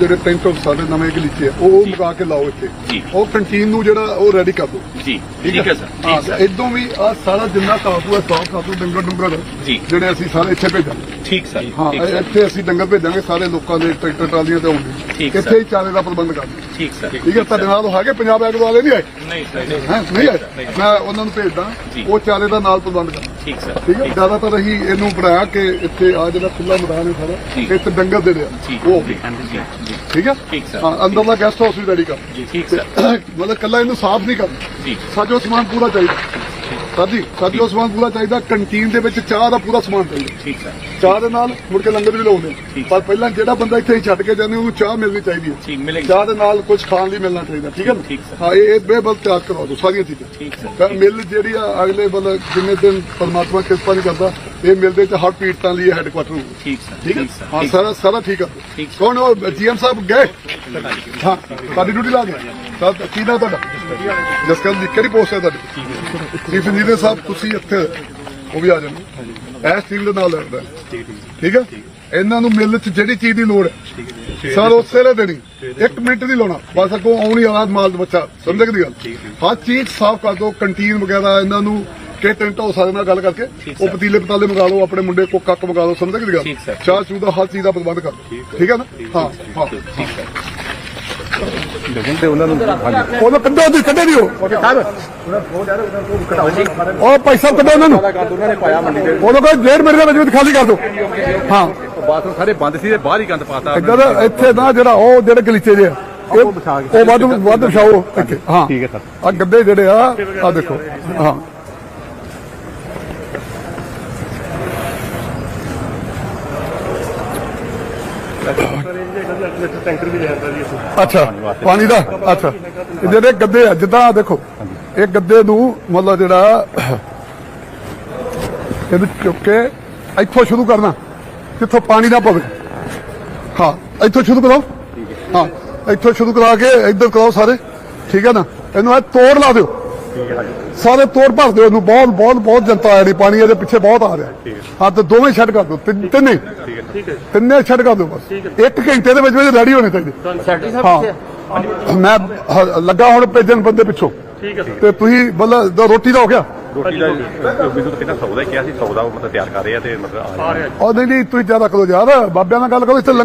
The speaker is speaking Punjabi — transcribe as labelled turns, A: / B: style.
A: ਜਿਹੜੇ ਟੈਂਟ ਹਾਊਸ ਸਾਡੇ ਨਵੇਂ ਗਲੀਚੇ ਆ ਉਹ ਮਗਾ ਕੇ ਲਾਓ ਇੱਥੇ। ਉਹ ਕੰਟੀਨ ਨੂੰ ਜਿਹੜਾ ਉਹ ਰੈਡੀ ਕਰ ਦਿਓ।
B: ਜੀ ਠੀਕ ਹੈ? ਸਰ
A: ਇਦੋਂ ਵੀ ਆ ਸਾਰਾ ਜਿੰਨਾ ਕਾਬੂ ਹੈ ਸਾਫ਼ ਕਾਬੂ ਡੰਗਰ ਡੰਗਰ। ਜਿਹੜੇ ਅਸੀਂ ਸਾਰੇ ਇੱਥੇ ਭੇਜਾਂਗੇ।
B: ਠੀਕ ਸਰ
A: ਹਾਂ ਇੱਥੇ ਅਸੀਂ ਡੰਗਰ ਭੇਜਾਂਗੇ ਸਾਰੇ ਲੋਕਾਂ ਦੇ ਟਰੈਕਟਰ ਟਰਾਲੀਆਂ ਤੇ ਆਉਣਗੇ
B: ਠੀਕ
A: ਇੱਥੇ। ਹੀ ਚਾਰੇ ਦਾ ਪ੍ਰਬੰਧ ਕਰਾਂਗੇ
B: ਠੀਕ ਸਰ।
A: ਠੀਕ ਹੈ ਤੁਹਾਡੇ ਨਾਲ ਹੈਗੇ ਪੰਜਾਬ ਐਗਰੋ ਵਾਲੇ ਨਹੀਂ ਆਏ?
B: ਨਹੀਂ ਸਰ
A: ਹੈ ਨਹੀਂ ਆਏ? ਮੈਂ ਉਹਨਾਂ ਨੂੰ ਭੇਜਦਾ
B: ਜੀ।
A: ਉਹ ਚਾਰੇ ਦਾ ਨਾਲ ਪ੍ਰਬੰਧ ਕਰਾਂ
B: ਠੀਕ ਸਰ।
A: ਠੀਕ ਹੈ? ਜ਼ਿਆਦਾਤਰ ਅਸੀਂ ਇਹਨੂੰ ਬਣਾਇਆ ਕਿ ਇੱਥੇ ਆ ਜਿਹੜਾ ਖੁੱਲਾ ਮੈਦਾਨ ਹੈ ਸਾਰਾ। ਇੱਥੇ ਡੰਗਰ ਦੇ ਦਿਆ
B: ਜੀ।
A: ਉਹ
B: ਜੀ ਜੀ
A: ਠੀਕ ਹੈ?
B: ਠੀਕ ਸਰ।
A: ਹਾਂ ਅੰਦਰਲਾ ਗੈਸਟ ਹਾਊਸ ਵੀ ਰੈਡੀ ਕਰ
B: ਜੀ ਠੀਕ ਸਰ।
A: ਮਤਲਬ ਕੱਲਾ ਇਹਨੂੰ ਸਾਫ਼ ਨਹੀਂ ਕਰਨਾ।
B: ਜੀ।
A: ਸਾਜੋ ਸਮਾਨ ਪੂਰਾ ਚਾਹੀਦਾ। ਸਾਜੀ ਸਾਜੋ ਸਮਾਨ ਪੂਰਾ ਚਾਹੀਦਾ ਕੰਟੀਨ ਦੇ ਵਿੱਚ ਚਾਹ ਦਾ ਪੂਰਾ ਸਮਾਨ ਚਾਹੀਦਾ।
B: ਠੀਕ ਸਰ
A: ਚਾਹ ਦੇ ਨਾਲ ਮੁੜ ਕੇ ਲੰਗਰ ਵੀ ਲਾਉਂਦੇ।
B: ਠੀਕ।
A: ਪਰ ਪਹਿਲਾਂ ਜਿਹੜਾ ਬੰਦਾ ਇੱਥੇ ਹੀ ਛੱਡ ਕੇ ਜਾਂਦੇ ਉਹਨੂੰ ਚਾਹ ਮਿਲਣੀ ਚਾਹੀਦੀ ਹੈ।
B: ਠੀਕ ਮਿਲੇਗੀ।
A: ਚਾਹ ਦੇ ਨਾਲ ਕੁਝ ਖਾਣ ਲਈ ਮਿਲਣਾ ਚਾਹੀਦਾ ਠੀਕ ਹੈ ਨਾ?
B: ਠੀਕ ਸਰ।
A: ਹਾਂ ਇਹ ਇਹ ਬੇਬਲ ਤਿਆਰ ਕਰਵਾ ਦਿਓ ਸਾਰੀਆਂ ਚੀਜ਼ਾਂ।
B: ਠੀਕ ਸਰ।
A: ਤਾਂ ਮਿਲ ਜਿਹੜੀ ਆ ਅਗਲੇ ਬਲ ਜਿੰਨੇ ਦਿਨ ਪਰਮਾਤਮਾ ਕਿਰਪਾ ਨਹੀਂ ਕਰਦਾ ਇਹ ਮਿਲ ਦੇ ਚ ਹਰ ਪੀੜਤਾਂ ਲਈ ਹੈੱਡਕੁਆਟਰ ਹੋਊਗਾ
B: ਠੀਕ ਸਰ।
A: ਠੀਕ ਹੈ? ਹਾਂ ਸਾਰਾ ਸਾਰਾ ਠੀਕ ਹੈ
B: ਠੀਕ।
A: ਕੌਣ ਉਹ ਜੀਐਮ ਸਾਹਿਬ ਗਏ? ਹਾਂ ਤੁਹਾਡੀ ਡਿਊਟੀ ਲਾ ਗਏ ਤਾਂ ਕੀ ਨਾਮ ਤੁਹਾਡਾ? ਜਸਕਰਨ ਜੀ ਕਿਹੜੀ ਪੋਸਟ ਹੈ ਤੁਹਾਡੀ? ਚੀਫ ਇੰਜੀਨੀਅਰ ਸਾਹਿਬ ਤੁਸੀਂ ਇੱਥੇ ਉਹ ਵੀ ਆ ਜਾਣਗੇ ਟੀਮ ਦੇ ਨਾਲ ਲੱਗਦਾ। ਠੀਕ ਹੈ? ਇਹਨਾਂ ਨੂੰ ਮਿਲ ਚ ਜਿਹੜੀ ਚੀਜ਼ ਦੀ ਲੋੜ ਹੈ ਸਰ ਉਸੇ ਵੇਲੇ ਦੇਣੀ। ਇੱਕ ਮਿੰਟ ਨਹੀਂ ਲਾਉਣਾ। ਬਸ ਅੱਗੋਂ ਆਉਣੀ ਆਵਾਜ਼ ਮਾਲ ਦਾ ਬੱਚਾ। ਸਮਝ ਗਏ ਗੱਲ? ਹਰ ਚੀਜ਼ ਸਾਫ਼ ਕਰ ਦਿਓ ਕੰਟੀਨ ਵਗੈਰਾ ਇਹਨਾਂ ਨੂੰ ਕਿ ਟੈਂਟ ਹਾਊਸ ਵਾਲੇ ਨਾਲ ਗੱਲ ਕਰਕੇ ਉਹ
B: ਸਰ।
A: ਪਤੀਲੇ ਪਤਾਲੇ ਮੰਗਾ ਲਓ ਆਪਣੇ ਮੁੰਡੇ ਕੋ ਕੱਕ ਮੰਗਾ ਲਓ ਸਮਝ ਗਏ ਗੱਲ?
B: ਸਰ।
A: ਚਾਹ ਚੂਹ ਦਾ ਹਰ ਚੀਜ਼ ਦਾ ਪ੍ਰਬੰਧ ਕਰ ਠੀਕ ਹੈ ਨਾ? ਹਾਂ ਹਾਂ।
B: ਠੀਕ ਸਰ
A: ਉਹਨੂੰ ਕੱਢੋ ਤੁਸੀਂ ਕੱਢੇ ਦਿਓ ਉਹ। ਪੈਸਾ ਕੱਢੋ ਉਹਨਾਂ ਨੂੰ
C: ਉਹਨਾਂ ਨੇ। ਪਾਇਆ ਮੰਡੀ ਦੇ
A: ਉਹਨੂੰ ਕਹੋ ਡੇਢ ਮਿੰਟ ਦੇ ਵਿੱਚ ਵਿੱਚ ਖਾਲੀ ਕਰ ਦਿਓ ਹਾਂ।
C: ਬਾਥਰੂਮ ਸਾਰੇ ਬੰਦ ਸੀ ਤੇ ਬਾਹਰ ਹੀ ਗੰਦ ਪਾਤਾ
A: ਇੱਧਰ ਇੱਥੇ ਨਾ ਜਿਹੜਾ ਉਹ ਜਿਹੜੇ ਗਲੀਚੇ ਜੇ ਇਹ
C: ਉਹ
A: ਵੱਧ ਵੱਧ ਵਿਛਾਓ ਇੱਥੇ। ਹਾਂ।
C: ਠੀਕ ਹੈ ਸਰ।
A: ਆ ਗੱਦੇ ਜਿਹੜੇ ਆ ਆ ਦੇਖੋ। ਹਾਂ।
C: ਟੈਂਕਰ ਵੀ ਲਿਆਂਦਾ ਜੀ
A: ਅੱਛਾ, ਪਾਣੀ ਦਾ? ਅੱਛਾ। ਇਹ ਜਿਹੜੇ ਗੱਦੇ ਆ, ਜਿੱਦਾਂ ਆਹ ਦੇਖੋ, ਇਹ ਗੱਦੇ ਨੂੰ ਮਤਲਬ ਜਿਹੜਾ ਇਹਨੂੰ ਚੁੱਕ ਕੇ ਇੱਥੋਂ ਸ਼ੁਰੂ ਕਰਨਾ, ਜਿੱਥੋਂ ਪਾਣੀ ਨਾ ਪਵੇ। ਹਾਂ, ਇੱਥੋਂ ਸ਼ੁਰੂ ਕਰਾਓ। ਹਾਂ, ਇੱਥੋਂ ਸ਼ੁਰੂ ਕਰਾ ਕੇ ਇੱਧਰ ਕਰਾਓ ਸਾਰੇ। ਠੀਕ ਹੈ ਨਾ? ਇਹਨੂੰ ਇਹ ਤੋੜ ਲਾ ਦਿਓ। ਸਾਰੇ ਤੋੜ ਭਰ ਦਿਓ ਇਹਨੂੰ। ਬਹੁਤ ਬਹੁਤ ਬਹੁਤ ਜਨਤਾ ਆ ਰਹੀ ਪਾਣੀ ਇਹਦੇ ਪਿੱਛੇ ਬਹੁਤ ਆ ਰਿਹਾ। ਹਾਂ। ਤੇ ਦੋਵੇਂ ਛੱਡ ਕਰ ਦਿਓ। ਤਿੰਨ- ਤਿੰਨੇ। ਤਿੰਨੇ ਛੱਡ ਕਰ ਦਿਓ ਬਸ। ਇੱਕ ਘੰਟੇ ਦੇ ਵਿੱਚ ਵਿੱਚ ਰੈਡੀ ਹੋਣੇ ਚਾਹੀਦੇ।
D: ਸੈਕਟਰੀ ਸਾਹਿਬ
A: ਹਾਂ।
D: ਕਿੱਥੇ ਆ?
A: ਮੈਂ ਹ- ਲੱਗਾ ਹੁਣ ਭੇਜਣ ਬੰਦੇ ਪਿੱਛੋਂ। ਠੀਕ ਹੈ ਤੇ ਤੁਸੀਂ ਮਤਲਬ ਰੋਟੀ ਦਾ ਹੋ ਗਿਆ?
C: ਰੋਟੀ ਦਾ ਮੈਨੂੰ ਤਾਂ ਕਿੰਨਾ ਸੌਦਾ ਹੀ ਕਿਹਾ ਸੀ। ਸੌਦਾ ਉਹ ਮਤਲਬ ਤਿਆਰ ਕਰ ਰਹੇ ਆ ਤੇ ਮਤਲਬ ਆ ਰਹੇ ਆ।
A: ਉਹ ਨਹੀਂ ਨਹੀਂ ਤੁਸੀਂ ਜ਼ਿਆਦਾ ਕਰੋ ਯਾਰ। ਬਾਬਿਆਂ ਨਾਲ ਗੱਲ ਕਰੋ ਇੱਥੇ ਲੰਗਰ